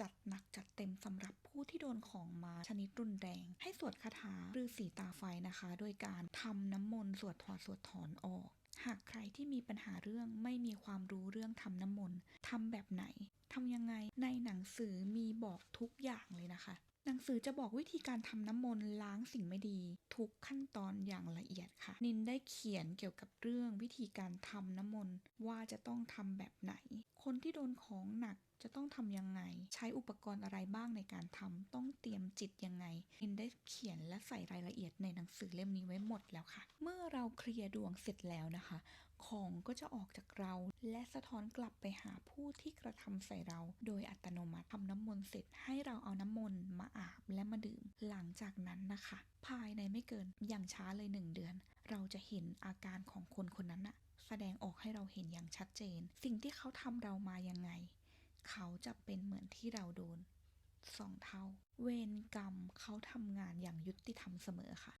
จัดหนักจัดเต็มสำหรับผู้ที่โดนของมาชนิดรุนแรง ให้สวดคาถาหรือสีตาไฟนะคะ โดยการทำน้ำมนต์สวดถอดสวดถอนออก หากใครที่มีปัญหาเรื่องไม่มีความรู้เรื่องทำน้ำมนต์ทำแบบไหนทำยังไงในหนังสือมีบอกทุกอย่างเลยนะคะ หนังสือจะบอกวิธีการทำน้ำมนต์ล้างสิ่งไม่ดี ทุกขั้นตอนอย่างละเอียดค่ะ นินได้เขียนเกี่ยวกับเรื่องวิธีการทำน้ำมนต์ว่าจะต้องทำแบบไหน คนที่โดนของหนักจะต้องทำยังไง ใช้อุปกรณ์อะไรบ้างในการทำต้องเตรียมจิตยังไงนินได้เขียนและใส่รายละเอียดในหนังสือเล่มนี้ไว้หมดแล้วค่ะ เมื่อเราเคลียร์ดวงเสร็จแล้วนะคะ ของก็จะออกจากเรา และสะท้อนกลับไปหาผู้ที่กระทำใส่เรา โดยอัตโนมัติทำน้ำมนต์เสร็จให้เราเอาน้ำมนต์มาอาบและมาดื่ม หลังจากนั้นนะคะ ภายในไม่เกินอย่างช้าเลยหนึ่งเดือน เราจะเห็นอาการของคนคนนั้นอะแสดงออกให้เราเห็นอย่างชัดเจน สิ่งที่เขาทำเรามายังไง เขาจะเป็นเหมือนที่เราโดนสองเท่า เวรกรรมเขาทำงานอย่างยุติธรรมเสมอค่ะ